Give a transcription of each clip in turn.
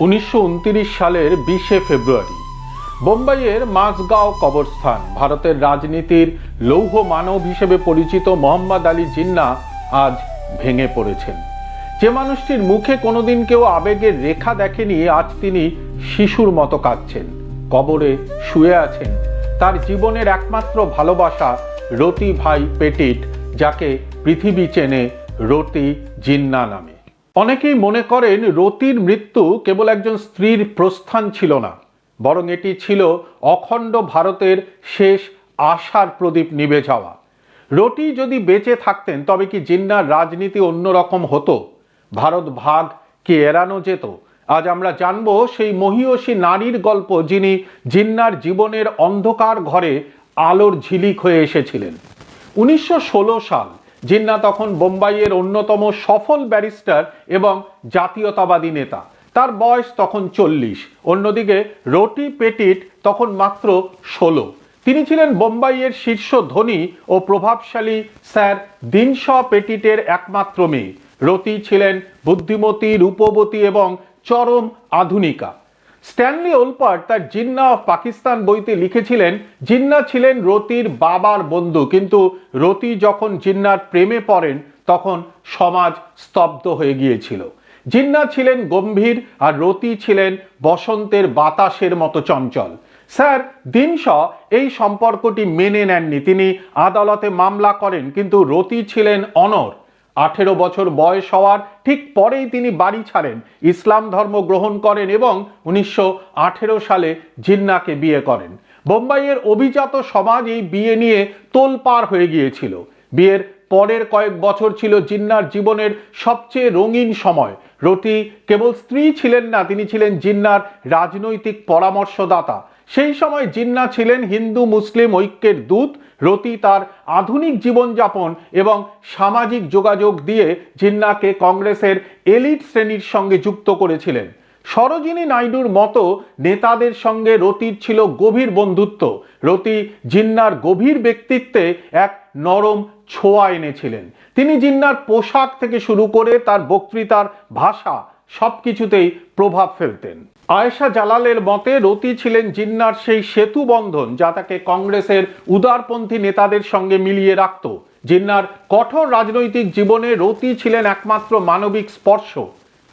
উনিশশো সালের বিশে ফেব্রুয়ারি। বোম্বাইয়ের মাসগাঁও কবরস্থান, ভারতের রাজনীতির লৌহ মানব হিসেবে পরিচিত মোহাম্মদ আলী জিন্না আজ ভেঙে পড়েছেন। যে মানুষটির মুখে কোনোদিন কেউ আবেগের রেখা দেখেনি, আজ তিনি শিশুর মতো কাঁদছেন। কবরে শুয়ে আছেন তার জীবনের একমাত্র ভালোবাসা রতি ভাই পেটিট, যাকে পৃথিবী চেনে রতি জিন্না নামে। অনেকেই মনে করেন রতির মৃত্যু কেবল একজন স্ত্রীর প্রস্থান ছিল না, বরং এটি ছিল অখণ্ড ভারতের শেষ আশার প্রদীপ নিভে যাওয়া। রটি যদি বেঁচে থাকতেন, তবে কি জিন্নার রাজনীতি অন্যরকম হতো? ভারত ভাগ কি এড়ানো যেত? আজ আমরা জানব সেই মহিয়সী নারীর গল্প যিনি জিন্নার জীবনের অন্ধকার ঘরে আলোর ঝিলিক হয়ে এসেছিলেন। উনিশশো ষোলো সাল জিন্না তখন বোম্বাইয়ের অন্যতম সফল ব্যারিস্টার এবং জাতীয়তাবাদী নেতা। তার বয়স তখন চল্লিশ। অন্যদিকে রোটি পেটিট তখন মাত্র ষোলো। তিনি ছিলেন বোম্বাইয়ের শীর্ষ ধনী ও প্রভাবশালী স্যার দিনশ পেটিটের একমাত্র মেয়ে। রতি ছিলেন বুদ্ধিমতী, রূপবতী এবং চরম আধুনিকা। স্ট্যানলি ওলপার্ট তার জিন্না অফ পাকিস্তান বইতে লিখেছিলেন, জিন্না ছিলেন রতির বাবার বন্ধু, কিন্তু রতি যখন জিন্নার প্রেমে পড়েন, তখন সমাজ স্তব্ধ হয়ে গিয়েছিল। জিন্না ছিলেন গম্ভীর আর রতি ছিলেন বসন্তের বাতাসের মতো চঞ্চল। স্যার, দিনশ এই সম্পর্কটি মেনে নেননি। তিনি আদালতে মামলা করেন, কিন্তু রতি ছিলেন অনর। আঠেরো বছর বয়স হওয়ার ঠিক পরেই তিনি বাড়ি ছাড়েন। ইসলাম ধর্ম গ্রহণ করেন এবং উনিশশো আঠেরো সালে জিন্নাকে বিয়ে করেন। বোম্বাইয়ের অভিজাত সমাজ এই বিয়ে নিয়ে তোলপার হয়ে গিয়েছিল। বিয়ের পরের কয়েক বছর ছিল জিন্নার জীবনের সবচেয়ে রঙিন সময়। রতি কেবল স্ত্রী ছিলেন না, তিনি ছিলেন জিন্নার রাজনৈতিক পরামর্শদাতা। সেই সময় জিন্না ছিলেন হিন্দু, মুসলিম ঐক্যের দূত। রতি তার আধুনিক জীবনযাপন এবং সামাজিক যোগাযোগ দিয়ে জিন্নাকে কংগ্রেসের এলিট শ্রেণির সঙ্গে যুক্ত করেছিলেন। সরোজিনী নাইডুর মতো নেতাদের সঙ্গে রতির ছিল গভীর বন্ধুত্ব। রতি জিন্নার গভীর ব্যক্তিত্বে এক নরম ছোঁয়া এনেছিলেন। তিনি জিন্নার পোশাক থেকে শুরু করে তার বক্তৃতার ভাষা সব কিছুতেই প্রভাব ফেলতেন। আয়েশা জালালের মতে রতি ছিলেন জিন্নার সেই সেতু বন্ধন যা তাকে কংগ্রেসের উদারপন্থী নেতাদের সঙ্গে মিলিয়ে রাখত। জিন্নার কঠোর রাজনৈতিক জীবনে রতি ছিলেন একমাত্র মানবিক স্পর্শ।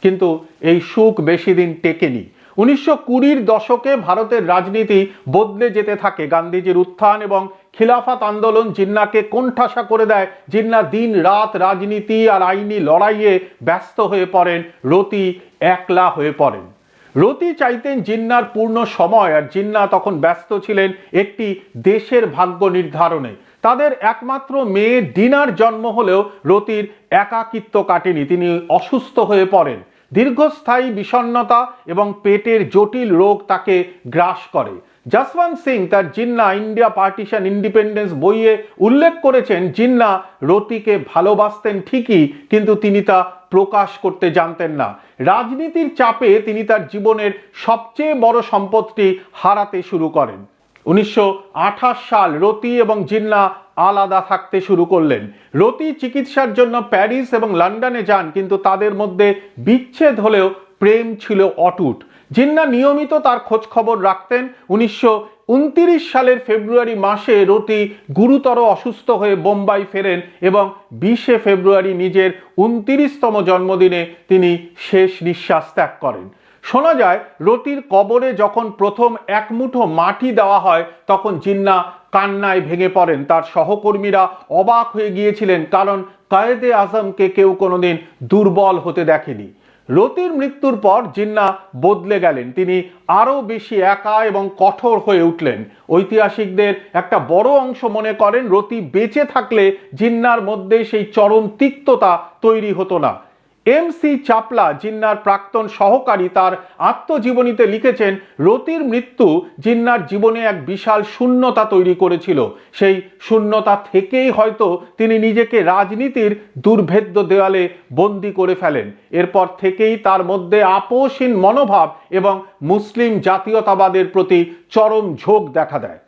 কিন্তু এই সুখ বেশি দিন টেকেনি। উনিশশো কুড়ির দশকে ভারতের রাজনীতি বদলে যেতে থাকে। গান্ধীজির উত্থান এবং খিলাফাত আন্দোলন জিন্নাকে কোণঠাসা করে দেয়। জিন্না দিন রাত রাজনীতি আর আইনি লড়াইয়ে ব্যস্ত হয়ে পড়েন। রতি একলা হয়ে পড়েন। রতি চাইতেন জিন্নার পূর্ণ সময়, আর জিন্না তখন ব্যস্ত ছিলেন একটি দেশের ভাগ্য নির্ধারণে। তাদের একমাত্র মেয়ে ডিনার জন্ম হলেও রতির একাকিত্ব কাটেনি, তিনি অসুস্থ হয়ে পড়েন। দীর্ঘস্থায়ী বিষণ্নতা এবং পেটের জটিল রোগ তাকে গ্রাস করে। যশবন্ত সিং তার জিন্না ইন্ডিয়া পার্টিশন ইন্ডিপেন্ডেন্স বইয়ে উল্লেখ করেছেন, জিন্না রতিকে ভালোবাসতেন ঠিকই, কিন্তু তিনি তা প্রকাশ করতে জানতেন না। রাজনীতির চাপে তিনি তার জীবনের সবচেয়ে বড় সম্পদটি হারাতে শুরু করেন। উনিশশো আঠাশ সাল রতি এবং জিন্না আলাদা থাকতে শুরু করলেন। রতি চিকিৎসার জন্য প্যারিস এবং লন্ডনে যান, কিন্তু তাদের মধ্যে বিচ্ছেদ হলেও প্রেম ছিল অটুট। জিন্না নিয়মিত তার খোঁজ খবর রাখতেন। উনিশশো উনতিরিশ সালের ফেব্রুয়ারি মাসে রতি গুরুতর অসুস্থ হয়ে বোম্বাই ফেরেন এবং বিশে ফেব্রুয়ারি নিজের উনতিরিশতম জন্মদিনে তিনি শেষ নিঃশ্বাস ত্যাগ করেন। শোনা যায়, রতির কবরে যখন প্রথম এক মুঠো মাটি দেওয়া হয়, তখন জিন্না কান্নায় ভেঙে পড়েন। তার সহকর্মীরা অবাক হয়ে গিয়েছিলেন, কারণ কায়েদে আজমকে কেউ কোনোদিন দুর্বল হতে দেখেনি। রতির মৃত্যুর পর জিন্না বদলে গেলেন। তিনি আরও বেশি একা এবং কঠোর হয়ে উঠলেন। ঐতিহাসিকদের একটা বড় অংশ মনে করেন, রতি বেঁচে থাকলে জিন্নার মধ্যে সেই চরম তিক্ততা তৈরি হতো না। এম সি চাপলা, জিন্নার প্রাক্তন সহকারী, তার আত্মজীবনীতে লিখেছেন, রতির মৃত্যু জিন্নার জীবনে এক বিশাল শূন্যতা তৈরি করেছিল। সেই শূন্যতা থেকেই হয়তো তিনি নিজেকে রাজনীতির দুর্ভেদ্য দেওয়ালে বন্দি করে ফেলেন। এরপর থেকেই তার মধ্যে আপোষহীন মনোভাব এবং মুসলিম জাতীয়তাবাদের প্রতি চরম ঝোঁক দেখা দেয়।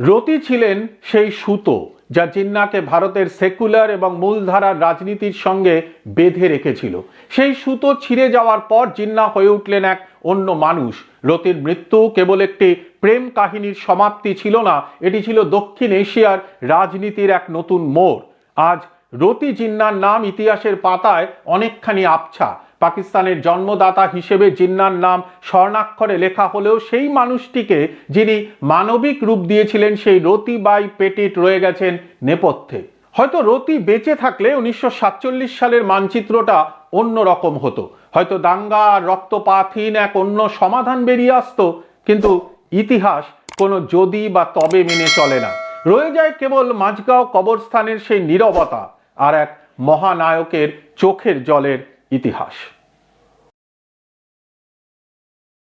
রতি ছিলেন সেই সুতো যা জিন্নাকে ভারতের সেকুলার এবং মূলধারার রাজনীতির সঙ্গে বেঁধে রেখেছিল। সেই সুতো ছিঁড়ে যাওয়ার পর জিন্না হয়ে উঠলেন এক অন্য মানুষ। রতির মৃত্যু কেবল একটি প্রেম কাহিনীর সমাপ্তি ছিল না, এটি ছিল দক্ষিণ এশিয়ার রাজনীতির এক নতুন মোড়। আজ রতি জিন্নার নাম ইতিহাসের পাতায় অনেকখানি আবছা। পাকিস্তানের জন্মদাতা হিসেবে জিন্নার নাম স্বর্ণাক্ষরে লেখা হলেও সেই মানুষটিকে যিনি মানবিক রূপ দিয়েছিলেন, সেই রতি বাই পেটিট রয়ে গেছেন নেপথ্যে। হয়তো রতি বেঁচে থাকলে উনিশশো সাতচল্লিশ সালের মানচিত্রটা অন্য রকম হতো। হয়তো দাঙ্গা রক্তপাতহীন এক অন্য সমাধান বেরিয়ে আসতো, কিন্তু ইতিহাস কোনো যদি বা তবে মেনে চলে না। রয়ে যায় কেবল মাঝগাঁও কবরস্থানের সেই নীরবতা আর এক মহানায়কের চোখের জলের ইতিহাস